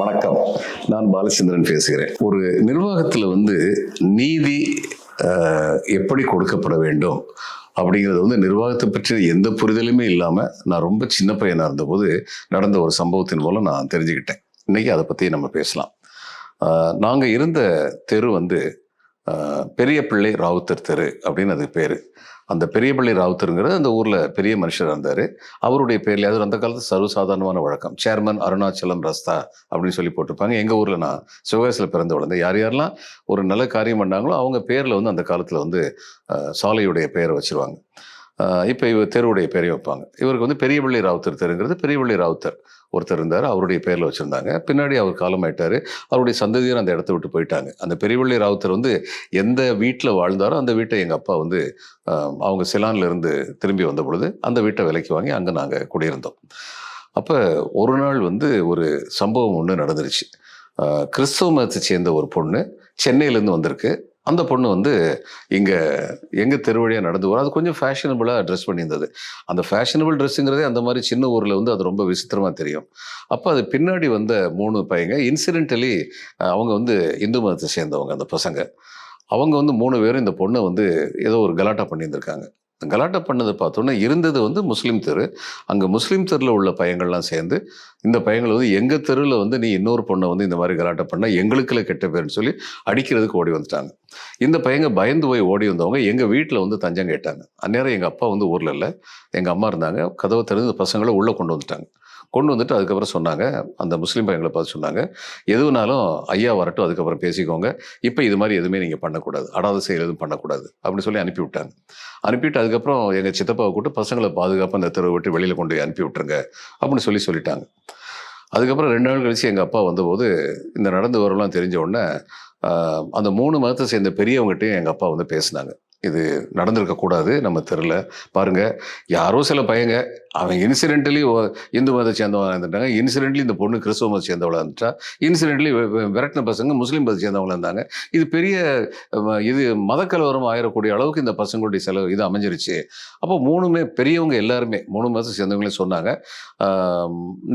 வணக்கம். நான் பாலச்சந்திரன் பேசுகிறேன். ஒரு நிர்வாகத்தில் வந்து நீதி எப்படி கொடுக்கப்பட வேண்டும் அப்படிங்கிறது வந்து நிர்வாகத்தை பற்றி எந்த புரிதலுமே இல்லாமல் நான் ரொம்ப சின்ன பையனாக இருந்தபோது நடந்த ஒரு சம்பவத்தின் மூலம் நான் தெரிஞ்சுக்கிட்டேன். இன்றைக்கி அதை பற்றி நம்ம பேசலாம். நாங்கள் இருந்த தெரு வந்து பெரிய பிள்ளை ராவுத்தர் தெரு அப்படின்னு அதுக்கு பேர். அந்த பெரிய பிள்ளை ராவுத்தருங்கிறது அந்த ஊரில் பெரிய மனுஷர் இருந்தார். அவருடைய பேரில் அது அந்த காலத்து சர்வசாதாரணமான வழக்கம். சேர்மன் அருணாச்சலம் ரஸ்தா அப்படின்னு சொல்லி போட்டிருப்பாங்க. எங்கள் ஊரில் நான் சிவகாசியில் பிறந்து வளர்ந்தேன் யார் யாரெல்லாம் ஒரு நல்ல காரியம் பண்ணாங்களோ அவங்க பேரில் வந்து அந்த காலத்தில் வந்து சாலையுடைய பெயரை வச்சிருவாங்க. இப்போ இவர் தெருவுடைய பேரையும் வைப்பாங்க. இவருக்கு வந்து பெரியபள்ளி ராவுத்தர் தெருங்கிறது பெரியபள்ளி ராவுத்தர். ஒருத்தர் இருந்தார் அவருடைய பேரில் வச்சுருந்தாங்க. பின்னாடி அவர் காலமாயிட்டார். அவருடைய சந்ததியர் அந்த இடத்த விட்டு போயிட்டாங்க. அந்த பெரியவள்ளி ராவுத்தர் வந்து எந்த வீட்டில் வாழ்ந்தாரோ அந்த வீட்டை எங்கள் அப்பா வந்து அவங்க சிலான்லேருந்து திரும்பி வந்த பொழுது அந்த வீட்டை விலைக்கு வாங்கி அங்கே நாங்கள் குடியிருந்தோம். அப்போ ஒரு நாள் வந்து ஒரு சம்பவம் ஒன்று நடந்துருச்சு. கிறிஸ்தவ மதத்தை சேர்ந்த ஒரு பொண்ணு சென்னையிலேருந்து வந்திருக்கு. அந்த பொண்ணு வந்து இங்கே எங்கள் தெருவழியாக நடந்து வரும் அது கொஞ்சம் ஃபேஷனபுளாக ட்ரெஸ் பண்ணியிருந்தது. அந்த ஃபேஷனபிள் ட்ரெஸ்ஸுங்கிறதே அந்த மாதிரி சின்ன ஊரில் வந்து அது ரொம்ப விசித்திரமாக தெரியும். அப்போ அது பின்னாடி வந்த மூணு பையங்க இன்சிடென்டலி அவங்க வந்து இந்து மதத்தை சேர்ந்தவங்க அந்த பசங்க. அவங்க வந்து மூணு பேரும் இந்த பொண்ணை வந்து ஏதோ ஒரு கலாட்டா பண்ணியிருந்திருக்காங்க. கலாட்டா பண்ணதை பார்த்தோன்னா இருந்தது வந்து முஸ்லீம் தெரு. அங்கே முஸ்லீம் தெருவில் உள்ள பையங்கள்லாம் சேர்ந்து இந்த பையங்கள் வந்து எங்கள் தெருவில் வந்து நீ இன்னொரு பொண்ணை வந்து இந்த மாதிரி கலாட்டா பண்ணால் எங்களுக்குள்ள கெட்ட பேர்னு சொல்லி அடிக்கிறதுக்கு ஓடி வந்துட்டாங்க. இந்த பையங்க பயந்து போய் ஓடி வந்தவங்க எங்கள் வீட்டில் வந்து தஞ்சம் கேட்டாங்க. அந்நேரம் எங்கள் அப்பா வந்து ஊரில் இல்லை. எங்கள் அம்மா இருந்தாங்க. கதவை திறந்து பசங்களை உள்ளே கொண்டு வந்துட்டாங்க. கொண்டு வந்துட்டு அதுக்கப்புறம் சொன்னாங்க. அந்த முஸ்லீம் பையங்களை பார்த்து சொன்னாங்க. எதுனாலும் ஐயா வரட்டும் அதுக்கப்புறம் பேசிக்கோங்க. இப்போ இது மாதிரி எதுவுமே நீங்கள் பண்ணக்கூடாது. அடாத செயல் எதுவும் பண்ணக்கூடாது. அப்படின்னு சொல்லி அனுப்பி விட்டாங்க அனுப்பிட்டு அதுக்கப்புறம் எங்கள் சித்தப்பாவை கூப்பிட்டு பசங்களை பாதுகாப்பாக அந்த தெருவை விட்டு வெளியில் கொண்டு போய் அனுப்பி விட்டுருங்க. அப்படின்னு சொல்லி சொல்லிட்டாங்க. அதுக்கப்புறம் ரெண்டு நாள் கழிச்சு எங்கள் அப்பா வந்தபோது இந்த நடந்து வரலாம் தெரிஞ்ச உடனே அந்த மூணு மதத்தை சேர்ந்த பெரியவங்ககிட்டையும் எங்கள் அப்பா வந்து பேசினாங்க. இது நடந்திருக்கக்கூடாது நம்ம தெருல. பாருங்கள் யாரோ சில பையங்க அவன் இன்சிடென்ட்லி இந்து மதத்தை சேர்ந்தவங்களாக இருந்துட்டாங்க இன்சிடென்ட்லி இந்த பொண்ணு கிறிஸ்துவ மதத்தை சேர்ந்தவளாக இருந்துட்டா. இன்சிடென்ட்லி விரட்டின பசங்க முஸ்லீம் மதத்தை சேர்ந்தவங்களாக இருந்தாங்க. இது பெரிய இது மதக்கலவரம் ஆயிடக்கூடிய அளவுக்கு இந்த பசங்களுடைய செலவு இது அமைஞ்சிருச்சு. அப்போ மூணுமே பெரியவங்க எல்லாருமே மூணு மதத்தை சேர்ந்தவங்களே சொன்னாங்க.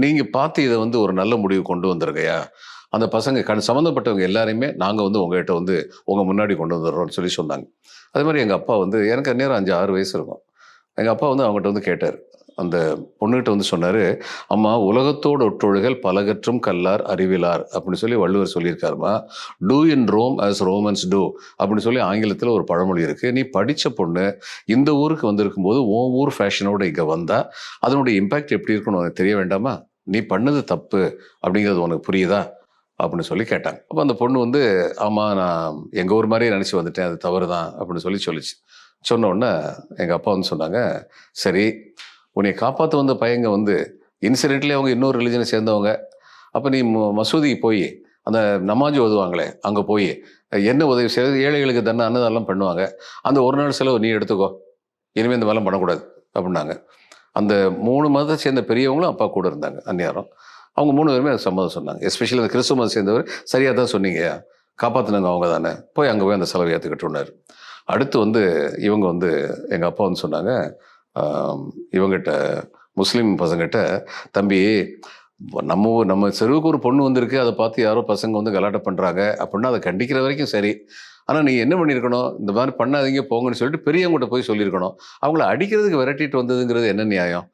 நீங்கள் பார்த்து இதை வந்து ஒரு நல்ல முடிவு கொண்டு வந்துருக்கையா? அந்த பசங்க கண் சம்மந்தப்பட்டவங்க எல்லாரையுமே நாங்கள் வந்து உங்ககிட்ட வந்து உங்கள் முன்னாடி கொண்டு வந்துடுறோம்னு சொல்லி சொன்னாங்க. அதே மாதிரி எங்கள் அப்பா வந்து எனக்கு நேரம் அஞ்சு ஆறு வயசு இருக்கும். எங்கள் அப்பா வந்து அவங்ககிட்ட வந்து கேட்டார். அந்த பொண்ணுகிட்ட வந்து சொன்னார் அம்மா உலகத்தோடு ஒற்றொழுகல் பலகற்றும் கல்லார் அறிவிலார் அப்படின்னு சொல்லி Valluvar சொல்லியிருக்காருமா. Do in Rome as Romans do அப்படின்னு சொல்லி ஆங்கிலத்தில் ஒரு பழமொழி இருக்குது நீ படித்த பொண்ணு இந்த ஊருக்கு வந்திருக்கும் போது உன் ஊர் ஃபேஷனோடு இங்கே வந்தால் அதனுடைய இம்பேக்ட் எப்படி இருக்குன்னு உனக்கு தெரிய வேண்டாமா? நீ பண்ணது தப்பு அப்படிங்கிறது உனக்கு புரியுதா? அப்படின்னு சொல்லி கேட்டாங்க. அப்போ அந்த பொண்ணு வந்து ஆமாம் நான் எங்கள் ஊர் மாதிரியே நினச்சி வந்துட்டேன். அது தவறு தான் அப்படின்னு சொல்லி சொல்லிச்சு. சொன்ன உடனே எங்கள் அப்பா வந்து சொன்னாங்க சரி உன்னை காப்பாற்ற வந்த பையங்க வந்து இன்சிடென்ட்லேயே அவங்க இன்னொரு ரிலிஜனை சேர்ந்தவங்க. அப்போ நீ மசூதிக்கு போய் அந்த நமாஜ் ஓதுவாங்களே அங்கே போய் என்ன உதவி செய்ய ஏழைகளுக்கு தன்ன அன்னதானம் பண்ணுவாங்க. அந்த ஒரு நாள் செலவு நீ எடுத்துக்கோ இனிமேல் இந்த மாதிரிலாம் பண்ணக்கூடாது அப்படின்னாங்க. அந்த மூணு மதத்தை சேர்ந்த பெரியவங்களும் அப்பா கூட இருந்தாங்க அந்நேரம். அவங்க மூணு பேருமே அது சம்மதம் சொன்னாங்க. எஸ்பெஷலி அந்த கிறிஸ்துவ மதம் சேர்ந்தவர் சரியாக தான் சொன்னீங்க காப்பாற்றினாங்க அவங்க தானே போய் அங்கே போய் அந்த செலவை ஏற்றுக்கிட்டுனார் அடுத்து வந்து இவங்க வந்து எங்கள் அப்பா வந்து சொன்னாங்க இவங்கிட்ட முஸ்லீம் பசங்கிட்ட தம்பி நம்ம ஊர் நம்ம செருவுக்கு ஒரு பொண்ணு வந்திருக்கு அதை பார்த்து யாரோ பசங்க வந்து கலாட்டம் பண்ணுறாங்க அப்படின்னா அதை கண்டிக்கிற வரைக்கும் சரி. ஆனால் நீங்கள் என்ன பண்ணியிருக்கணும் இந்த மாதிரி பண்ணாதீங்க போங்கன்னு சொல்லிட்டு பெரியவங்ககிட்ட போய் சொல்லியிருக்கணும் அவங்கள அடிக்கிறதுக்கு விரட்டிட்டு வந்ததுங்கிறது என்ன நியாயம்?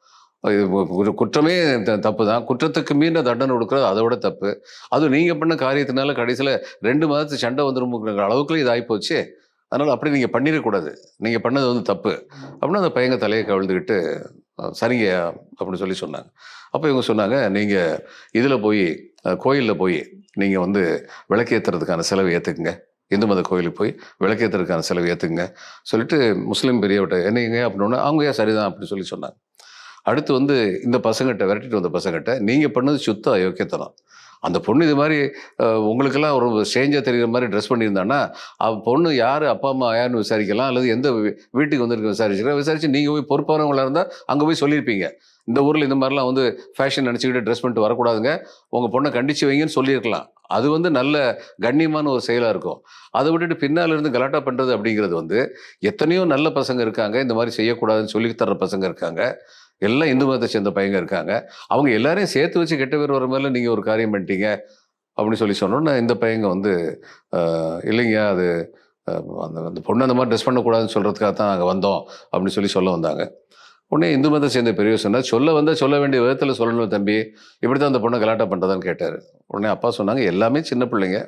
இது ஒரு குற்றமே த- தப்பு தான். குற்றத்துக்கு மீறின தண்டனை கொடுக்குறது அதை விட தப்பு. அதுவும் நீங்கள் பண்ண காரியத்தினால கடைசியில் ரெண்டு மாதத்து சண்டை வந்துடும் அளவுக்குள்ள இதாகி போச்சு அதனால் அப்படி நீங்கள் பண்ணிடக்கூடாது. நீங்கள் பண்ணது வந்து தப்பு. அப்படின்னு அந்த பையங்க தலையை கவிழ்ந்துக்கிட்டு சரிங்க அப்படின்னு சொல்லி சொன்னாங்க. அப்போ இவங்க சொன்னாங்க நீங்கள் இதில் போய் கோயிலில் போய் நீங்கள் வந்து விளக்கேற்றுறதுக்கான செலவு ஏற்றுக்குங்க இந்து மத கோயிலுக்கு போய் விளக்கேற்றுறதுக்கான செலவு ஏற்றுக்குங்க சொல்லிட்டு முஸ்லீம் பெரியவட்ட என்னங்க அப்படின்னா அவங்க ஏன் சரிதான்? அப்படின்னு சொல்லி சொன்னாங்க. அடுத்து வந்து இந்த பசங்கிட்ட விரட்டிட்டு வந்த பசங்கிட்ட நீங்கள் பண்ணது சுத்த அயோக்கியத்தனம். அந்த பொண்ணு இது மாதிரி உங்களுக்கெல்லாம் ஒரு ஸ்ட்ரேஞ்சாக தெரிகிற மாதிரி ட்ரெஸ் பண்ணியிருந்தான்னா பொண்ணு யார்? அப்பா அம்மா யாருன்னு விசாரிக்கலாம். அல்லது எந்த வீட்டுக்கு வந்திருக்கு விசாரிச்சுக்கலாம். விசாரிச்சு நீங்கள் போய் பொறுப்பானவங்களாக இருந்தால் அங்கே போய் சொல்லியிருப்பீங்க. இந்த ஊரில் இந்த மாதிரிலாம் வந்து ஃபேஷன் நினச்சிக்கிட்டு ட்ரெஸ் பண்ணிட்டு வரக்கூடாதுங்க. உங்கள் பொண்ணை கண்டிச்சு வைங்கன்னு சொல்லியிருக்கலாம். அது வந்து நல்ல கண்ணியமான ஒரு செயலாக இருக்கும். அதை விட்டுட்டு பின்னால் இருந்து கலாட்டா பண்ணுறது அப்படிங்கிறது வந்து எத்தனையோ நல்ல பசங்க இருக்காங்க. இந்த மாதிரி செய்யக்கூடாதுன்னு சொல்லி தர்ற பசங்க இருக்காங்க. எல்லாம் இந்து மதத்தை சேர்ந்த பையங்க இருக்காங்க. அவங்க எல்லாரையும் சேர்த்து வச்சு கெட்ட பேர் வர மாதிரில நீங்கள் ஒரு காரியம் பண்ணிட்டீங்க அப்படின்னு சொல்லி சொன்னோன்னா இந்த பையங்க வந்து இல்லைங்க அது அந்த அந்த பொண்ணு அந்த மாதிரி ட்ரெஸ் பண்ணக்கூடாதுன்னு சொல்கிறதுக்காக தான் நாங்கள் வந்தோம் அப்படின்னு சொல்லி சொல்ல வந்தாங்க. உடனே இந்து மதத்தை சேர்ந்த பெரிய சொன்னால் சொல்ல வந்தால் சொல்ல வேண்டிய விதத்தில் சொல்லணும் தம்பி. இப்படி தான் அந்த பொண்ணை கலாட்டா பண்ணுறதான்னு கேட்டார். உடனே அப்பா சொன்னாங்க எல்லாமே சின்ன பிள்ளைங்க.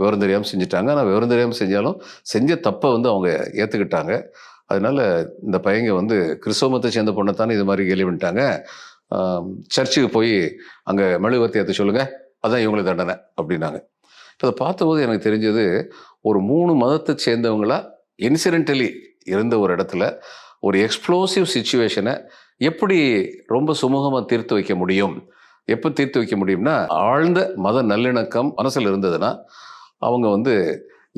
விவரம் தெரியாமல் செஞ்சுட்டாங்க. ஆனால் விவரம் தெரியாமல் செஞ்சாலும் செஞ்ச தப்பை வந்து அவங்க ஏற்றுக்கிட்டாங்க அதனால இந்த பையங்க வந்து கிறிஸ்தவமத்தை சேர்ந்த பொண்ணை தானே இது மாதிரி கேள்வி பண்ணிட்டாங்க. சர்ச்சுக்கு போய் அங்கே மெழுகுவர்த்தி ஏற்ற சொல்லுங்கள் அதான் இவங்களுக்கு தண்டனை அப்படின்னாங்க. இப்போ அதை பார்த்தபோது எனக்கு தெரிஞ்சது ஒரு மூணு மதத்தை சேர்ந்தவங்களா இன்சிடென்டலி இருந்த ஒரு இடத்துல ஒரு எக்ஸ்ப்ளோசிவ் சுச்சுவேஷனை எப்படி ரொம்ப சுமூகமாக தீர்த்து வைக்க முடியும்? எப்போ தீர்த்து வைக்க முடியும்னா ஆழ்ந்த மத நல்லிணக்கம் மனசில் இருந்ததுன்னா அவங்க வந்து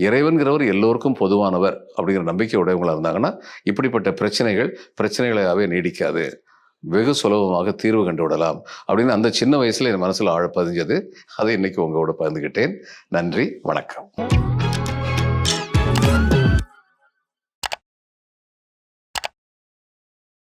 இறைவன்கிறவர் எல்லோருக்கும் பொதுவானவர் அப்படிங்கிற நம்பிக்கை உடையவங்களாக இருந்தாங்கன்னா இப்படிப்பட்ட பிரச்சனைகள் பிரச்சனைகளாகவே நீடிக்காது. வெகு சுலபமாக தீர்வு கண்டு விடலாம். அப்படின்னு அந்த சின்ன வயசில் என் மனசில் ஆழ பதிஞ்சது. அதை இன்னைக்கு உங்களோட பகிர்ந்துக்கிட்டேன் நன்றி வணக்கம்.